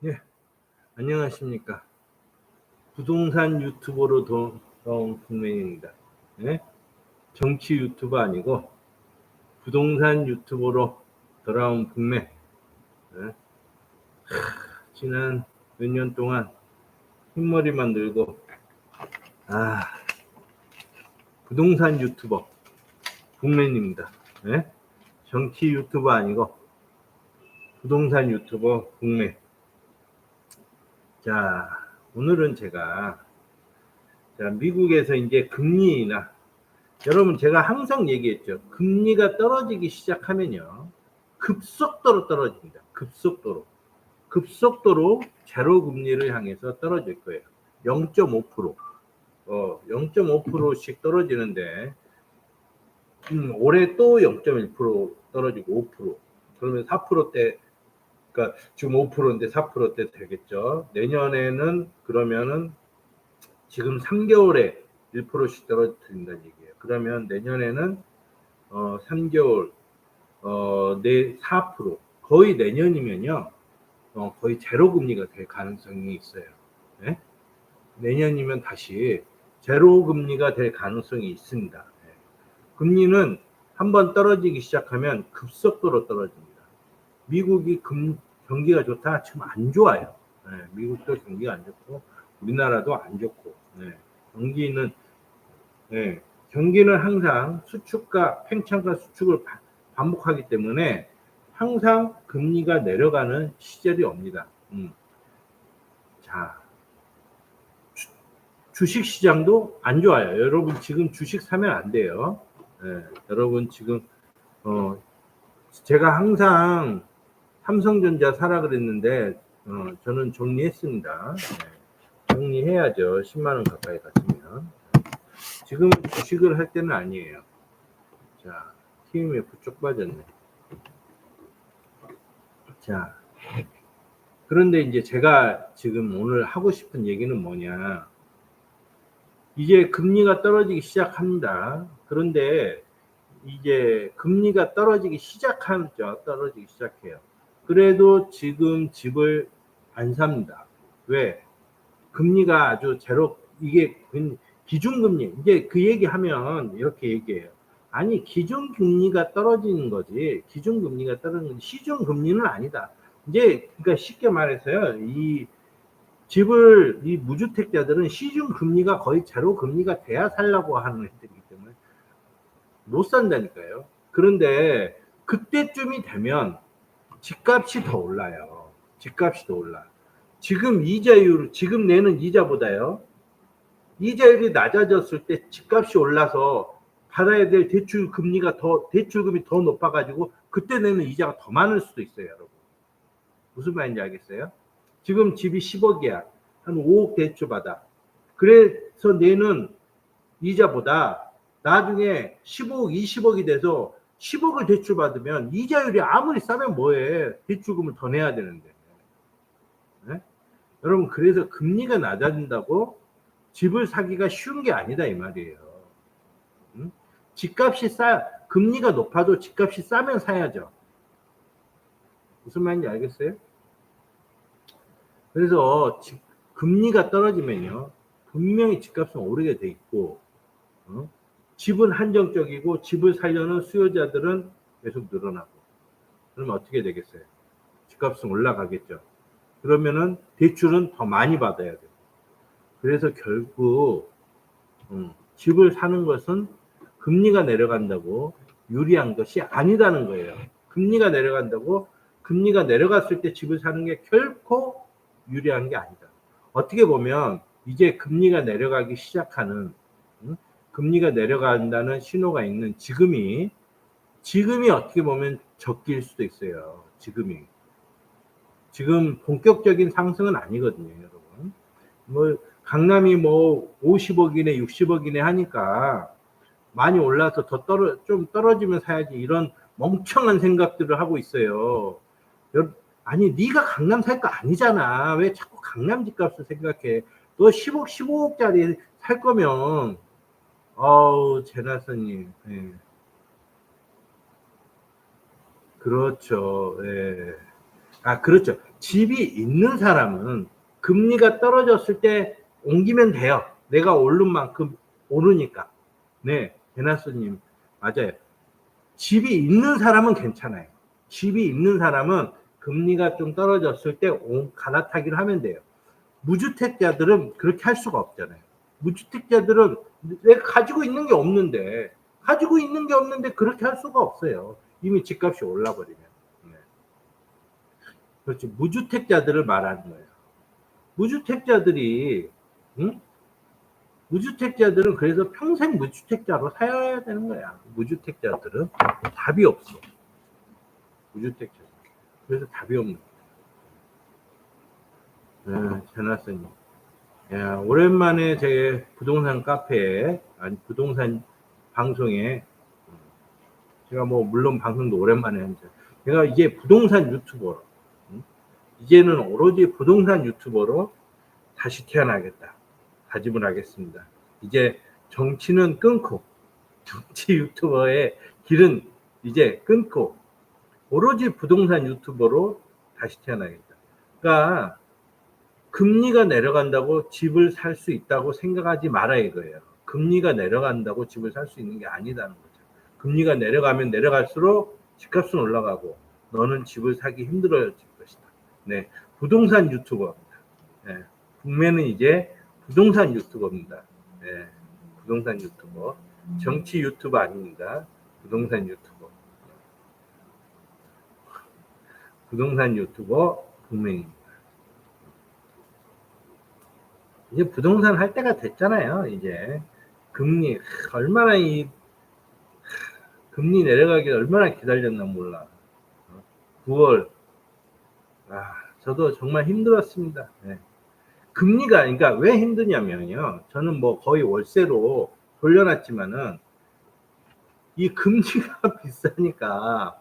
네, 안녕하십니까. 부동산 유튜버로 돌아온 국민입니다. 네? 정치 유튜버 아니고 부동산 유튜버로 돌아온. 네? 하, 지난 몇 년 동안 흰머리만 늘고 아 부동산 유튜버 국맨입니다. 네? 정치 유튜버 아니고 부동산 유튜버 국맨. 자, 오늘은 제가 자, 미국에서 이제 금리나 여러분 제가 항상 얘기했죠. 금리가 떨어지기 시작하면요. 급속도로 떨어집니다. 급속도로. 급속도로 제로 금리를 향해서 떨어질 거예요. 0.5%. 어, 0.5%씩 떨어지는데 음, 올해 또 0.1% 떨어지고 5%. 그러면 4%대 그러니까 지금 5%인데 4%대 되겠죠. 내년에는 그러면은 지금 3개월에 1%씩 떨어뜨린다는 얘기예요. 그러면 내년에는 어 3개월 어내 4% 거의 내년이면요. 어 거의 제로 금리가 될 가능성이 있어요. 네? 내년이면 다시 제로 금리가 될 가능성이 있습니다. 네. 금리는 한번 떨어지기 시작하면 급속도로 떨어집니다. 미국이 금, 경기가 좋다 지금 안 좋아요. 네, 미국도 경기가 안 좋고 우리나라도 안 좋고 네, 경기는 네, 경기는 항상 수축과 팽창과 수축을 바, 반복하기 때문에 항상 금리가 내려가는 시절이 옵니다. 음. 자, 주, 식 시장도 안 좋아요. 여러분 지금 주식 사면 안 돼요. 네, 여러분 지금 어, 제가 항상 삼성전자 사라 그랬는데 어, 저는 정리했습니다. 네, 정리해야죠. 10만 원 가까이 갔으면 지금 주식을 할 때는 아니에요. 자, TMF 쭉 빠졌네. 자, 그런데 이제 제가 지금 오늘 하고 싶은 얘기는 뭐냐. 이제 금리가 떨어지기 시작합니다. 그런데 이제 금리가 떨어지기 시작하죠. 떨어지기 시작해요. 그래도 지금 집을 안 삽니다. 왜? 금리가 아주 제로, 이게 기준금리, 이제 그 얘기하면 이렇게 얘기해요. 아니, 기준금리가 떨어지는 거지. 기준금리가 떨어지는 거지. 시중금리는 아니다. 이제, 그러니까 쉽게 말해서요. 이 집을, 이 무주택자들은 시중금리가 거의 제로금리가 돼야 살라고 하는 애들이기 때문에 못 산다니까요. 그런데 그때쯤이 되면 집값이 더 올라요. 집값이 더 올라. 지금 이자율, 지금 내는 이자보다요. 이자율이 낮아졌을 때 집값이 올라서 받아야 될 대출 금리가 더, 대출금이 더 높아가지고 그때 내는 이자가 더 많을 수도 있어요, 여러분. 무슨 말인지 알겠어요? 지금 집이 10억이야. 한 5억 대출 받아. 그래서 내는 이자보다 나중에 15억, 20억이 돼서 10억을 대출 받으면 이자율이 아무리 싸면 뭐해 대출금을 더 내야 되는데 네? 여러분 그래서 금리가 낮아진다고 집을 사기가 쉬운 게 아니다 이 말이에요 응? 집값이 싸 금리가 높아도 집값이 싸면 사야죠 무슨 말인지 알겠어요? 그래서 집, 금리가 떨어지면요 분명히 집값은 오르게 돼 있고 어? 집은 한정적이고 집을 살려는 수요자들은 계속 늘어나고 그러면 어떻게 되겠어요? 집값은 올라가겠죠. 그러면은 대출은 더 많이 받아야 돼요. 그래서 결국 음, 집을 사는 것은 금리가 내려간다고 유리한 것이 아니다는 거예요. 금리가 내려간다고 금리가 내려갔을 때 집을 사는 게 결코 유리한 게 아니다. 어떻게 보면 이제 금리가 내려가기 시작하는 금리가 내려간다는 신호가 있는 지금이 지금이 어떻게 보면 적기일 수도 있어요. 지금이 지금 본격적인 상승은 아니거든요, 여러분. 뭐 강남이 뭐 50억이네, 60억이네 하니까 많이 올라서 더 떨어 좀 떨어지면 사야지 이런 멍청한 생각들을 하고 있어요. 아니 네가 강남 살 거 아니잖아. 왜 자꾸 강남 집값을 생각해? 너 10억, 15억짜리 살 거면 아우 제나스님 예. 그렇죠 예. 아, 그렇죠. 집이 있는 사람은 금리가 떨어졌을 때 옮기면 돼요. 내가 오른 만큼 오르니까. 네, 대나스님 맞아요. 집이 있는 사람은 괜찮아요. 집이 있는 사람은 금리가 좀 떨어졌을 때 오- 갈아타기를 하면 돼요. 무주택자들은 그렇게 할 수가 없잖아요. 무주택자들은 내가 가지고 있는 게 없는데 가지고 있는 게 없는데 그렇게 할 수가 없어요. 이미 집값이 올라버리면. 네. 그렇지. 무주택자들을 말하는 거예요. 무주택자들이 응? 무주택자들은 그래서 평생 무주택자로 살아야 되는 거야. 무주택자들은 답이 없어. 무주택자. 그래서 답이 없는 거야. 네, 전화선님. 야, 오랜만에 제 부동산 카페에, 아니, 부동산 방송에, 제가 뭐, 물론 방송도 오랜만에 했는데, 제가 이제 부동산 유튜버로, 응? 이제는 오로지 부동산 유튜버로 다시 태어나겠다. 다짐을 하겠습니다. 이제 정치는 끊고, 정치 유튜버의 길은 이제 끊고, 오로지 부동산 유튜버로 다시 태어나겠다. 그러니까, 금리가 내려간다고 집을 살 수 있다고 생각하지 마라 이거예요. 금리가 내려간다고 집을 살 수 있는 게 아니다는 거죠. 금리가 내려가면 내려갈수록 집값은 올라가고 너는 집을 사기 힘들어질 것이다. 네, 부동산 유튜버입니다. 네, 국매는 이제 부동산 유튜버입니다. 네, 부동산 유튜버. 정치 유튜버 아닙니다. 부동산 유튜버. 부동산 유튜버 국맹입니다. 이제 부동산 할 때가 됐잖아요. 이제 금리 하, 얼마나 이 하, 금리 내려가기 얼마나 기다렸나 몰라. 어, 9월 아 저도 정말 힘들었습니다. 네. 금리가 그러니까 왜 힘드냐면요. 저는 뭐 거의 월세로 돌려놨지만은 이 금리가 비싸니까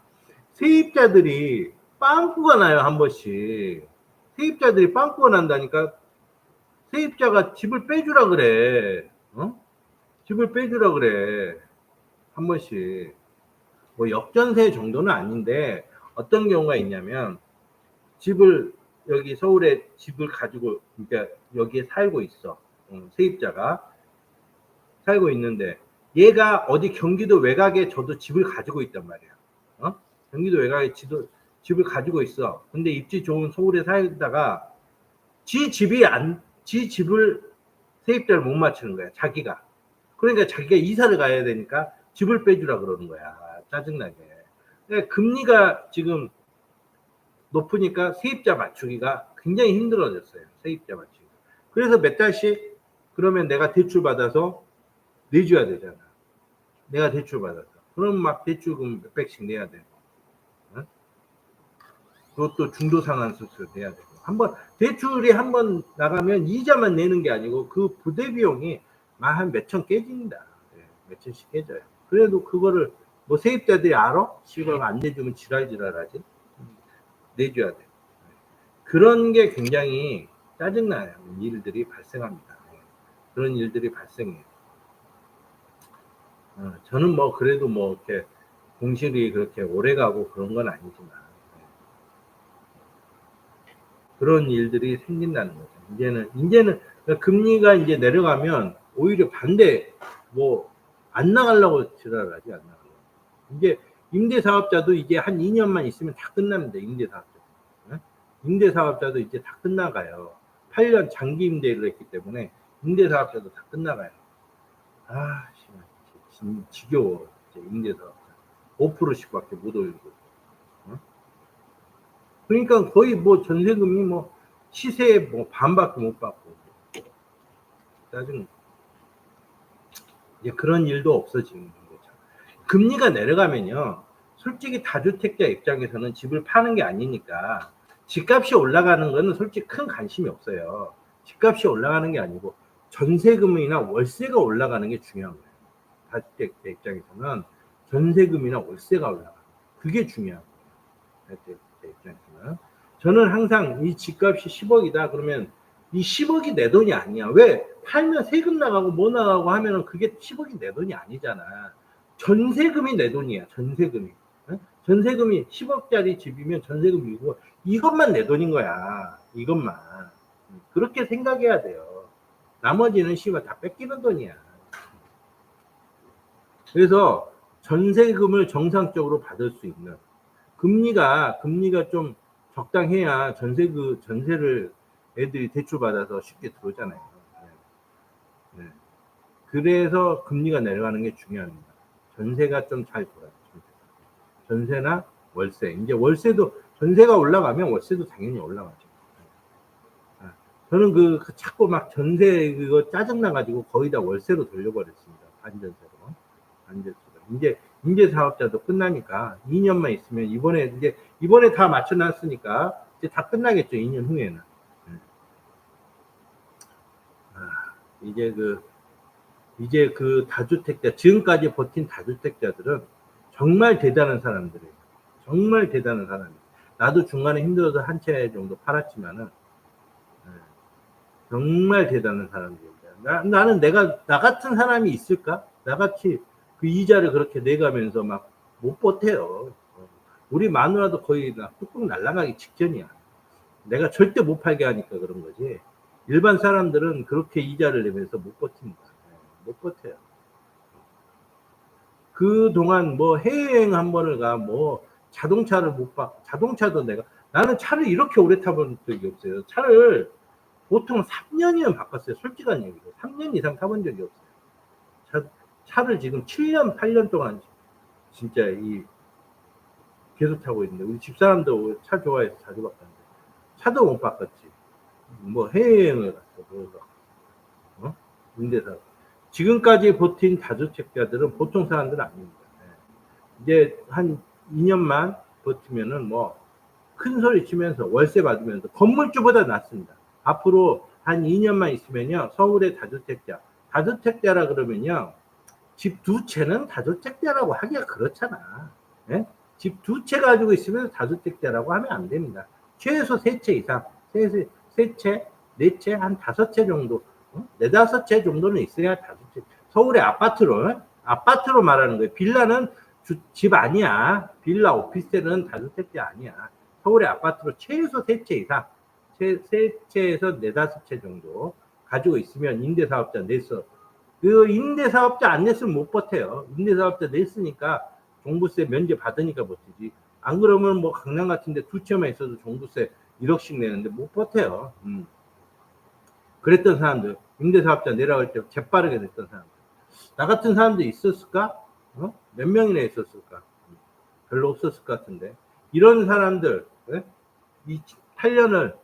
세입자들이 빵꾸가 나요 한 번씩 세입자들이 빵꾸가 난다니까 세입자가 집을 빼주라 그래. 어? 집을 빼주라 그래. 한 번씩. 뭐 역전세 정도는 아닌데 어떤 경우가 있냐면 집을 여기 서울에 집을 가지고 그러니까 여기에 살고 있어. 어, 세입자가 살고 있는데 얘가 어디 경기도 외곽에 저도 집을 가지고 있단 말이야. 어? 경기도 외곽에 지도, 집을 가지고 있어. 근데 입지 좋은 서울에 살다가 지 집이 안, 지 집을 세입자를 못 맞추는 거야, 자기가. 그러니까 자기가 이사를 가야 되니까 집을 빼주라 그러는 거야. 짜증나게. 그러니까 금리가 지금 높으니까 세입자 맞추기가 굉장히 힘들어졌어요. 세입자 맞추기. 그래서 몇 달씩 그러면 내가 대출 받아서 내줘야 되잖아. 내가 대출 받아서. 그럼 막 대출금 몇 백씩 내야 되고. 어? 그것도 중도 상환 수술 내야 되고. 한번 대출이 한 번 나가면 이자만 내는 게 아니고 그 부대 비용이 한 몇천 깨집니다. 예, 몇천씩 깨져요. 그래도 그거를 뭐 세입자들이 알아? 시골 안 내주면 지랄지랄하지. 내줘야 돼. 그런 게 굉장히 짜증나요. 일들이 발생합니다. 예, 그런 일들이 발생해요. 어, 저는 뭐 그래도 뭐 이렇게 공실이 그렇게 오래 가고 그런 건 아니지만 예. 그런 일들이 생긴다는 거죠. 이제는 이제는 그러니까 금리가 이제 내려가면 오히려 반대 뭐 안 나가려고 지랄하지 안 나가려고. 이제 임대 사업자도 이제 한 2년만 있으면 다 끝납니다. 임대 사업자. 예? 임대 사업자도 이제 다 끝나가요. 8년 장기 임대를 했기 때문에 임대 사업자도 다 끝나가요. 아, 지겨워. 이제 임대 사업자. 5%씩밖에 못 올리고. 어? 그러니까 거의 뭐 전세금이 뭐 시세의 뭐 반밖에 못 받고. 짜증. 이제 그런 일도 없어지는 거죠. 금리가 내려가면요. 솔직히 다주택자 입장에서는 집을 파는 게 아니니까 집값이 올라가는 거는 솔직히 큰 관심이 없어요. 집값이 올라가는 게 아니고 전세금이나 월세가 올라가는 게 중요한 거예요. 다주택자 입장에서는 전세금이나 월세가 올라가. 그게 중요한 거예요. 다주택자 입장에서는. 저는 항상 이 집값이 10억이다 그러면 이 10억이 내 돈이 아니야. 왜? 팔면 세금 나가고 뭐 나가고 하면은 그게 10억이 내 돈이 아니잖아. 전세금이 내 돈이야. 전세금이. 응? 전세금이 10억짜리 집이면 전세금이고 이것만 내 돈인 거야. 이것만. 그렇게 생각해야 돼요. 나머지는 씨발 다 뺏기는 돈이야. 그래서 전세금을 정상적으로 받을 수 있는 금리가 금리가 좀 적당해야 전세 그 전세를 애들이 대출 받아서 쉽게 들어오잖아요. 네. 네. 그래서 금리가 내려가는 게 중요합니다. 전세가 좀 잘 돌아요. 전세나 월세. 이제 월세도 전세가 올라가면 월세도 당연히 올라가죠. 아, 저는 그, 그 자꾸 막 전세 그거 짜증 나가지고 거의 다 월세로 돌려버렸습니다. 반전세로. 반전세로. 이제 임대 사업자도 끝나니까 2년만 있으면 이번에 이제 이번에 다 맞춰놨으니까 이제 다 끝나겠죠. 2년 후에는. 아, 이제 그 이제 그 다주택자 지금까지 버틴 다주택자들은 정말 대단한 사람들이에요. 정말 대단한 사람이에요. 나도 중간에 힘들어서 한 채 정도 팔았지만은 예, 정말 대단한 사람들입니다. 나, 나는 내가 나 같은 사람이 있을까? 나같이 그 이자를 그렇게 내가면서 막 못 버텨요. 우리 마누라도 거의 나 뚝뚝 날아가기 직전이야. 내가 절대 못 팔게 하니까 그런 거지. 일반 사람들은 그렇게 이자를 내면서 못 버팁니다. 네, 못 버텨요. 그 동안 뭐 해외여행 한 번을 가, 뭐 자동차를 못 봐. 자동차도 내가 나는 차를 이렇게 오래 타본 적이 없어요. 차를 보통 3년이면 바꿨어요. 솔직한 얘기로 3년 이상 타본 적이 없어요. 차, 차를 지금 7년, 8년 동안 진짜 이 계속 타고 있는데 우리 집사람도 차 좋아해서 자주 바꿨는데 차도 못 바꿨지. 뭐 해외여행을 갔어. 그래서 어? 임대사. 지금까지 버틴 다주택자들은 보통 사람들은 아닙니다. 네. 이제 한 2년만 버티면은 뭐 큰 소리 치면서 월세 받으면서 건물주보다 낫습니다. 앞으로 한 2년만 있으면요 서울의 다주택자 다주택자라 그러면요 집 두 채는 다주택자라고 하기가 그렇잖아. 예? 집두 채 가지고 있으면 다주택자라고 하면 안 됩니다. 최소 세 채 이상, 세, 세, 세 채, 네 채, 한 다섯 채 정도, 어? 네 다섯 채 정도는 있어야 다주택. 서울의 아파트로, 아파트로 말하는 거예요. 빌라는 주, 집 아니야. 빌라, 오피스텔은 다주택자 아니야. 서울의 아파트로 최소 세 채 이상, 세, 세 채에서 네 다섯 채 정도 가지고 있으면 임대사업자 내서 그 임대사업자 안 냈으면 못 버텨요. 임대사업자 냈으니까 종부세 면제 받으니까 버티지. 안 그러면 뭐 강남 같은데 두 채만 있어도 종부세 1억씩 내는데 못 버텨요. 음. 그랬던 사람들, 임대사업자 내려갈 때 재빠르게 됐던 사람들. 나 같은 사람도 있었을까? 어? 몇 명이나 있었을까? 별로 없었을 것 같은데. 이런 사람들, 예? 이 8년을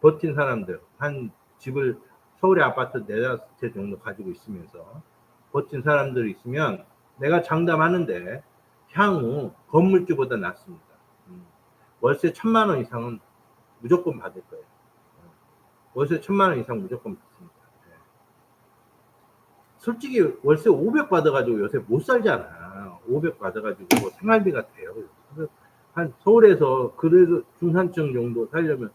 버틴 사람들, 한 집을 서울의 아파트 네다섯 채 정도 가지고 있으면서 버틴 사람들이 있으면 내가 장담하는데 향후 건물주보다 낫습니다. 음. 월세 천만 원 이상은 무조건 받을 거예요. 어. 월세 천만 원 이상 무조건 받습니다. 네. 솔직히 월세 500 받아가지고 요새 못 살잖아. 500 받아가지고 뭐 생활비가 돼요. 한 서울에서 그래도 중산층 정도 살려면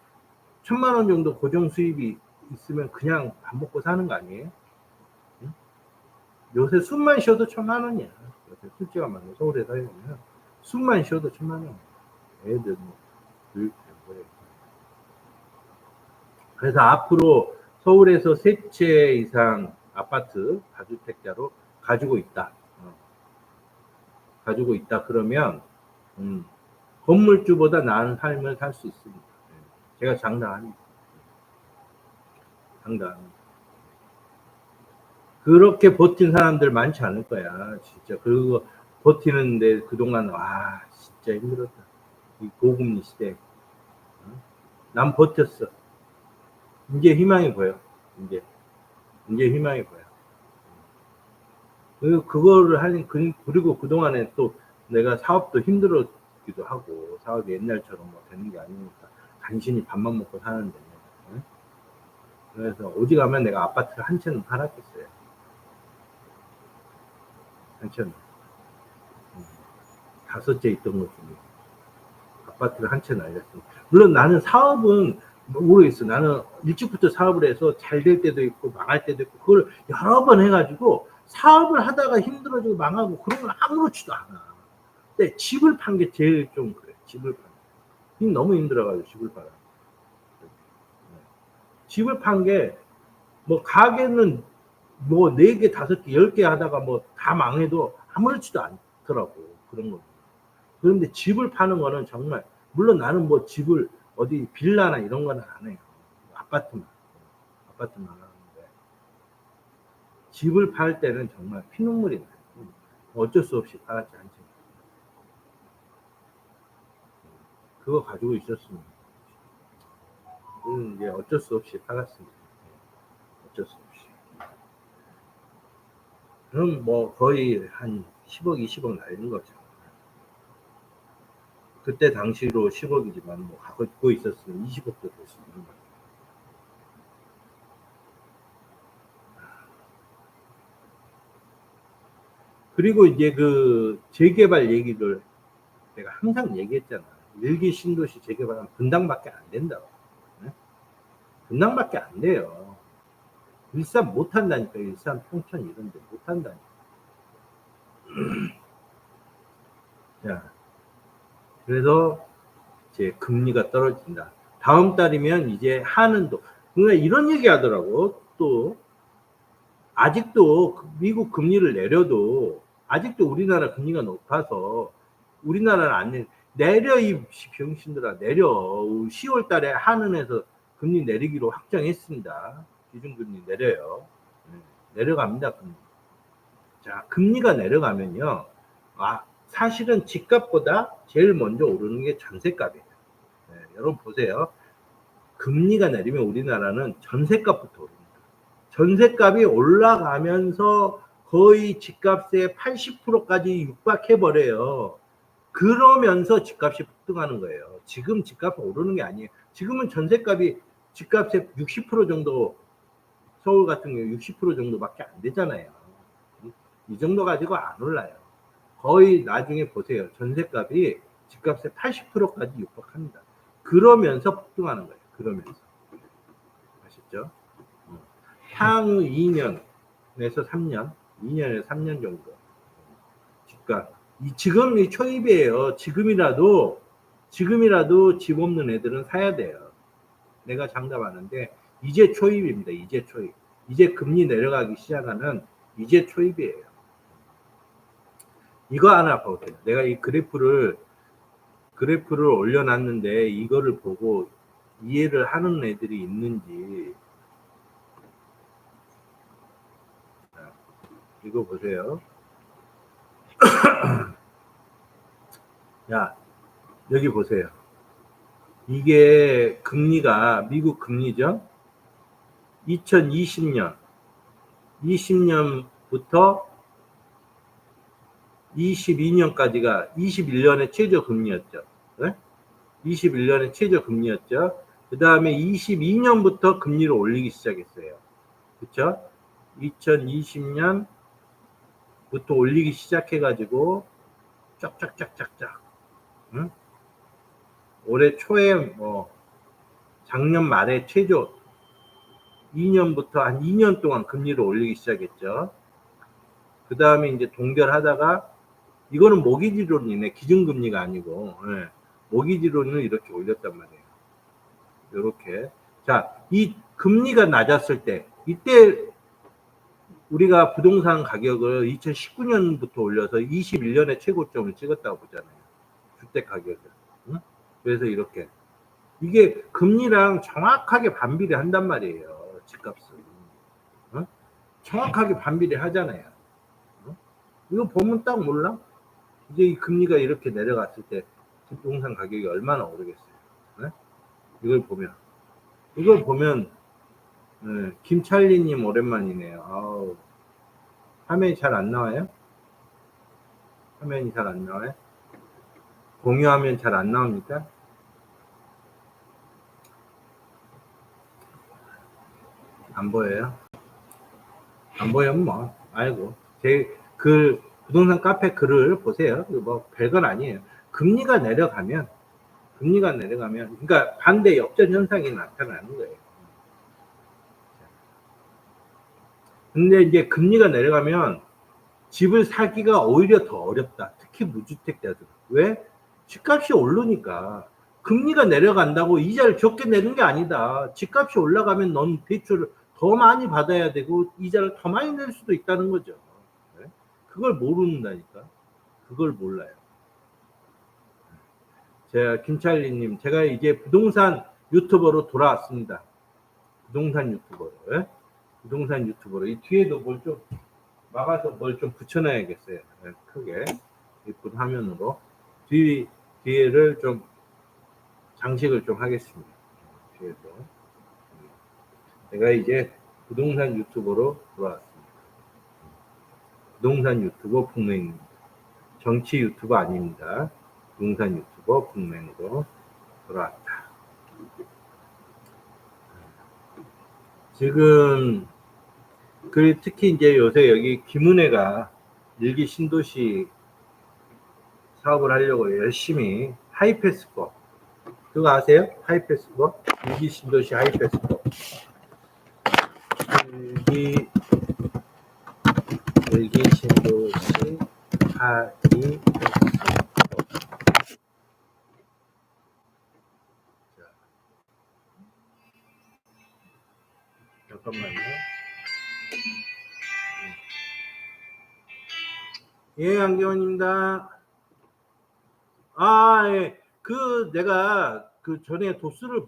천만 원 정도 고정 수입이 있으면 그냥 밥 먹고 사는 거 아니에요? 응? 요새 숨만 쉬어도 천만 원이야. 요새 술집가 많은 서울에 살려면 숨만 쉬어도 천만 원. 애들 뭐 교육 뭐래. 그래서 앞으로 서울에서 세 채 이상 아파트 다주택자로 가지고 있다. 어. 가지고 있다 그러면 음, 건물주보다 나은 삶을 살 수 있습니다. 네. 제가 장담합니다. 장담. 그렇게 버틴 사람들 많지 않을 거야. 진짜. 그리고 버티는데 그동안, 와, 진짜 힘들었다. 이 고금리 시대. 어? 난 버텼어. 이제 희망이 보여. 이제. 이제 희망이 보여. 그, 그거를 하는, 그, 그리고 그동안에 또 내가 사업도 힘들었기도 하고, 사업이 옛날처럼 뭐 되는 게 아니니까, 간신히 밥만 먹고 사는데, 어? 그래서 가면 내가 아파트를 한 채는 팔았겠어요. 한 채는. 음, 다섯 채 있던 것 중에. 아파트를 한 채 날렸습니다. 물론 나는 사업은 모르겠어. 나는 일찍부터 사업을 해서 잘 될 때도 있고 망할 때도 있고 그걸 여러 번 해가지고 사업을 하다가 힘들어지고 망하고 그런 건 아무렇지도 않아. 근데 집을 판 게 제일 좀 그래. 집을 판. 게. 너무 힘들어가지고 집을 팔아. 집을 판 게 뭐 가게는 뭐 네 개, 다섯 개, 열 개 하다가 뭐 다 망해도 아무렇지도 않더라고 그런 거. 그런데 집을 파는 거는 정말 물론 나는 뭐 집을 어디 빌라나 이런 거는 안 해요. 아파트만 아파트만 하는데 집을 팔 때는 정말 피눈물이 나요. 어쩔 수 없이 팔았지 않지. 그거 가지고 있었으면 음, 이제 어쩔 수 없이 팔았습니다. 어쩔 수 없이. 그럼 뭐 거의 한 10억, 20억 날리는 거죠. 그때 당시로 10억이지만 뭐 갖고 있었으면 20억도 될 수 있는 거죠. 그리고 이제 그 재개발 얘기를 내가 항상 얘기했잖아. 일기 신도시 재개발은 분당밖에 안 된다고. 네? 분당밖에 안 돼요. 일산 못 한다니까. 일산 평촌 이런 데못 한다니까. 자, 그래서 이제 금리가 떨어진다. 다음 달이면 이제 하는도 그러니까 이런 얘기 하더라고. 또 아직도 그 미국 금리를 내려도 아직도 우리나라 금리가 높아서 우리나라는 안 내. 내려 이 병신들아 내려 10월 달에 한은에서 금리 내리기로 확정했습니다. 기준금리 내려요. 네, 내려갑니다. 금리. 자 금리가 내려가면요. 아 사실은 집값보다 제일 먼저 오르는 게 전세값이에요. 네, 여러분 보세요. 금리가 내리면 우리나라는 전세값부터 오릅니다. 전세값이 올라가면서 거의 집값의 80%까지 육박해 버려요. 그러면서 집값이 폭등하는 거예요. 지금 집값이 오르는 게 아니에요. 지금은 전세값이 집값의 60% 정도 서울 같은 경우 60% 정도밖에 안 되잖아요. 이 정도 가지고 안 올라요. 거의 나중에 보세요. 전세값이 집값의 80%까지 육박합니다. 그러면서 폭등하는 거예요. 그러면서. 아셨죠? 향후 2년에서 3년, 2년에서 3년 정도. 집값. 이 지금 이 초입이에요. 지금이라도 지금이라도 집 없는 애들은 사야 돼요. 내가 장담하는데 이제 초입입니다. 이제 초입. 이제 금리 내려가기 시작하는 이제 초입이에요. 이거 하나 보세요. 내가 이 그래프를 그래프를 올려놨는데 이거를 보고 이해를 하는 애들이 있는지 자, 이거 보세요. 야, 여기 보세요. 이게 금리가 미국 금리죠. 2020년 20년부터 22년까지가 21년의 최저 금리였죠. 네? 21년의 최저 금리였죠. 그 다음에 22년부터 금리를 올리기 시작했어요. 그쵸? 2020년부터 올리기 시작해가지고 쫙쫙쫙쫙쫙. 응? 올해 초에 뭐 작년 말에 최저 2년부터 한 2년 동안 금리를 올리기 시작했죠. 그 다음에 이제 동결하다가 이거는 모기지론이네. 기준금리가 아니고 예. 모기지론을 이렇게 올렸단 말이에요. 이렇게 자, 이 금리가 낮았을 때 이때 우리가 부동산 가격을 2019년부터 올려서 21년에 최고점을 찍었다고 보잖아요. 주택 가격을. 응? 그래서 이렇게 이게 금리랑 정확하게 반비례 한단 말이에요. 집값은. 응? 정확하게 반비례 하잖아요. 응? 이거 보면 딱 몰라? 이제 이 금리가 이렇게 내려갔을 때 부동산 가격이 얼마나 오르겠어요. 네? 이걸 보면 이걸 보면 네, 김찰리님 오랜만이네요. 아우, 화면이 잘 안 나와요? 화면이 잘 안 나와요? 공유하면 잘 안 나옵니까? 안 보여요? 안 보이면 뭐, 아이고. 제, 그, 부동산 카페 글을 보세요. 뭐, 별건 아니에요. 금리가 내려가면, 금리가 내려가면, 그러니까 반대 역전 현상이 나타나는 거예요. 근데 이제 금리가 내려가면 집을 사기가 오히려 더 어렵다. 특히 무주택자들. 왜? 집값이 오르니까. 금리가 내려간다고 이자를 적게 내는 게 아니다. 집값이 올라가면 넌 대출을 더 많이 받아야 되고 이자를 더 많이 낼 수도 있다는 거죠. 네? 그걸 모른다니까. 그걸 몰라요. 제가 김찰리님, 제가 이제 부동산 유튜버로 돌아왔습니다. 부동산 유튜버로. 예? 부동산 유튜버로. 이 뒤에도 뭘 좀 막아서 뭘 좀 붙여놔야겠어요. 예, 크게. 이쁜 화면으로. 뒤, 뒤에를 좀 장식을 좀 하겠습니다. 뒤에도. 제가 이제 부동산 유튜버로 돌아왔습니다. 부동산 유튜버 북맹입니다. 정치 유튜버 아닙니다. 부동산 유튜버 북맹으로 돌아왔다. 지금 그 특히 이제 요새 여기 김은혜가 일기 신도시 사업을 하려고 열심히 하이패스법 그거 아세요? 하이패스법 일기 신도시 하이패스법 일기 일기 신도시 하이패스법 자, 잠깐만요. 예, 안경원입니다. 아, 예. 그 내가 그 전에 도수를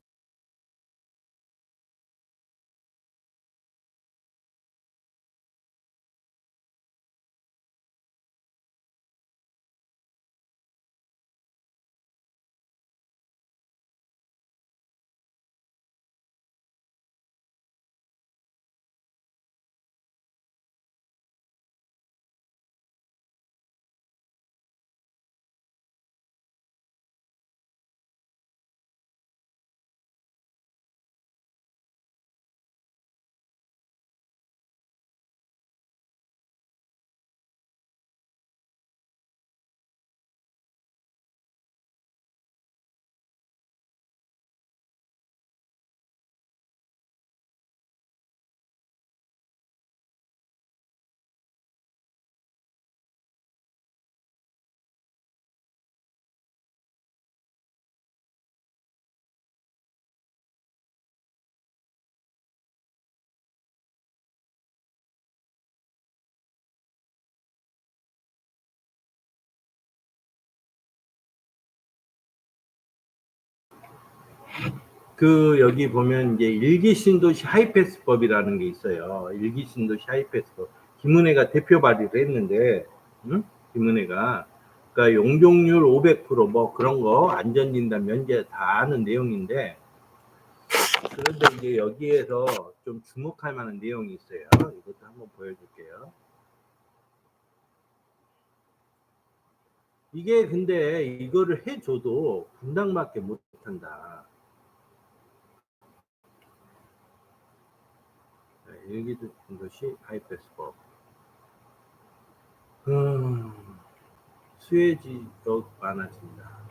그 여기 보면 이제 일기 신도시 하이패스법이라는 게 있어요. 일기 신도시 하이패스법. 김은혜가 대표 발의를 했는데, 응? 김은혜가 그러니까 용적률 500%뭐 그런 거 안전진단 면제 다 아는 내용인데 그런데 이제 여기에서 좀 주목할 만한 내용이 있어요. 이것도 한번 보여줄게요. 이게 근데 이거를 해줘도 분당밖에 못한다. 네, 일기도 것이 하이패스법. 음, 수혜지 더욱 많아진다.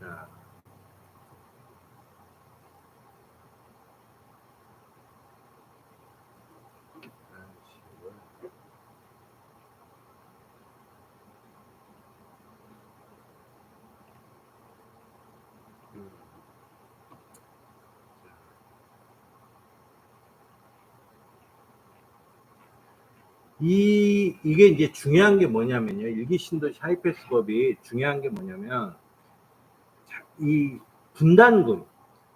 자. 아이씨, 음. 이 이게 이제 중요한 게 뭐냐면요. 일기신도시 하이패스법이 중요한 게 뭐냐면 자, 이 분담금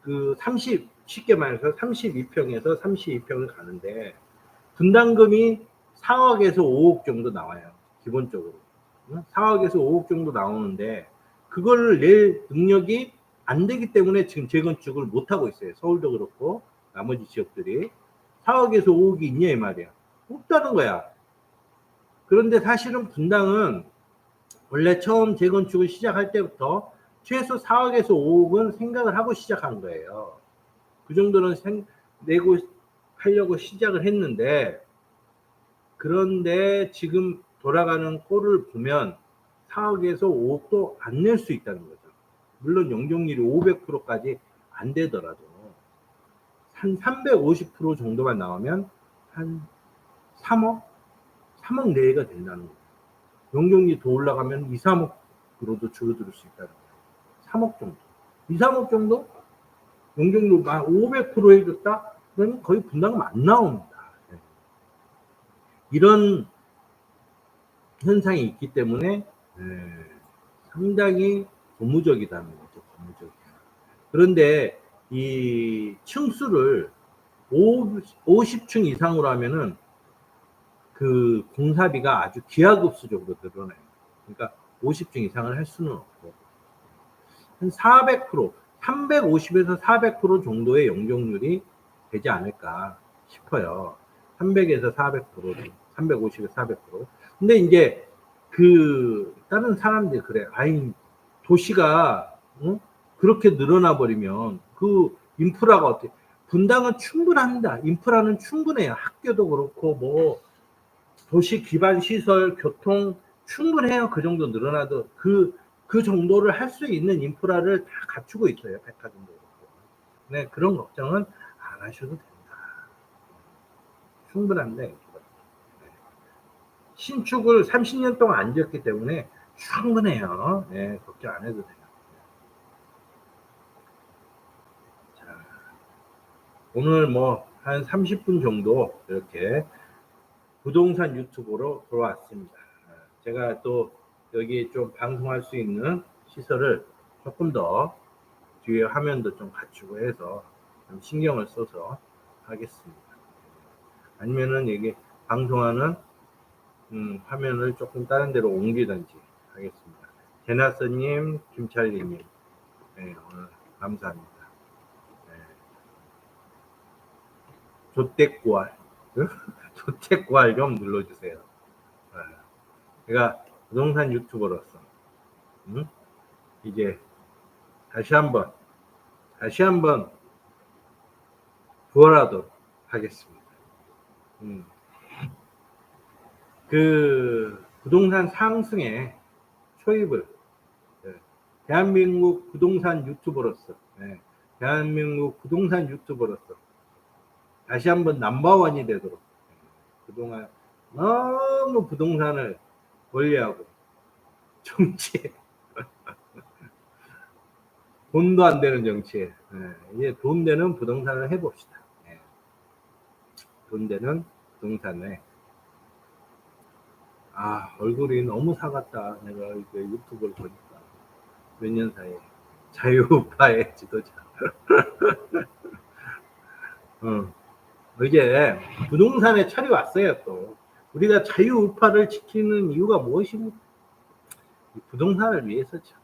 그 30, 쉽게 말해서 32평에서 32평을 가는데 분담금이 4억에서 5억 정도 나와요. 기본적으로. 응? 4억에서 5억 정도 나오는데 그걸 낼 능력이 안 되기 때문에 지금 재건축을 못 하고 있어요. 서울도 그렇고 나머지 지역들이 4억에서 5억이 있냐 이 말이야. 없다는 거야. 그런데 사실은 분당은 원래 처음 재건축을 시작할 때부터 최소 4억에서 5억은 생각을 하고 시작한 거예요. 그 정도는 생, 내고 하려고 시작을 했는데 그런데 지금 돌아가는 꼴을 보면 4억에서 5억도 안 낼 수 있다는 거죠. 물론 용적률이 500%까지 안 되더라도 한 350% 정도만 나오면 한 3억 3억 내외가 된다는 거예요. 용적률이 더 올라가면 2, 3억으로도 줄어들 수 있다는 거예요. 3억 정도. 2, 3억 정도? 용적률 만 500% 해줬다? 그러면 거의 분담금 안 나옵니다. 네. 이런 현상이 있기 때문에 네, 상당히 고무적이다는 거죠. 고무적. 그런데 이 층수를 50층 이상으로 하면은 그 공사비가 아주 기하급수적으로 늘어나요. 그러니까 50층 이상을 할 수는 없고 한 400%, 350에서 400% 정도의 용적률이 되지 않을까 싶어요. 300에서 400%, 350에서 400%. 근데 이제 그 다른 사람들이 그래. 아이 도시가 어? 그렇게 늘어나 버리면 그 인프라가 어떻게 분당은 충분합니다. 인프라는 충분해요. 학교도 그렇고 뭐 도시 기반 시설, 교통 충분해요. 그 정도 늘어나도 그, 그 정도를 할 수 있는 인프라를 다 갖추고 있어요. 백화점도 그렇고. 네, 그런 걱정은 안 하셔도 된다. 충분한데. 신축을 30년 동안 안 지었기 때문에 충분해요. 네, 걱정 안 해도 돼요. 자, 오늘 뭐 한 30분 정도 이렇게 부동산 유튜브로 돌아왔습니다. 제가 또 여기 좀 방송할 수 있는 시설을 조금 더 뒤에 화면도 좀 갖추고 해서 좀 신경을 써서 하겠습니다. 아니면은 여기 방송하는 음, 화면을 조금 다른 데로 옮기든지 하겠습니다. 제나스님, 김찰리님, 네, 오늘 감사합니다. 네. 조택구알, 조택구알 좀 눌러주세요. 네. 제가 부동산 유튜버로서 음? 이제 다시 한번 다시 한번 부활하도록 하겠습니다. 음. 그 부동산 상승에 초입을 네, 대한민국 부동산 유튜버로서 네, 대한민국 부동산 유튜버로서 다시 한번 넘버원이 되도록 네, 그동안 너무 부동산을 권리하고 정치에 돈도 안 되는 정치에 네, 이제 돈 되는 부동산을 해봅시다. 네. 돈 되는 부동산에. 아 얼굴이 너무 사갔다. 내가 이거 유튜브를 보니까 몇 년 사이에. 자유우파의 지도자. 어, 이제 부동산에 철이 왔어요 또 우리가 자유우파를 지키는 이유가 무엇입니까 이 부동산을 위해서죠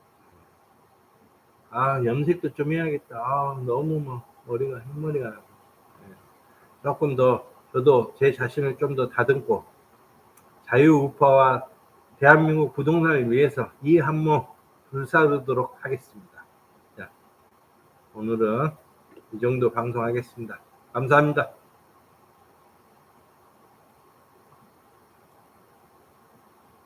아 염색도 좀 해야겠다 아, 너무 뭐 머리가 흰머리가 나고 네. 조금 더 저도 제 자신을 좀 더 다듬고 자유우파와 대한민국 부동산을 위해서 이 한모 불사르도록 하겠습니다. 자, 오늘은 이 정도 방송하겠습니다. 감사합니다.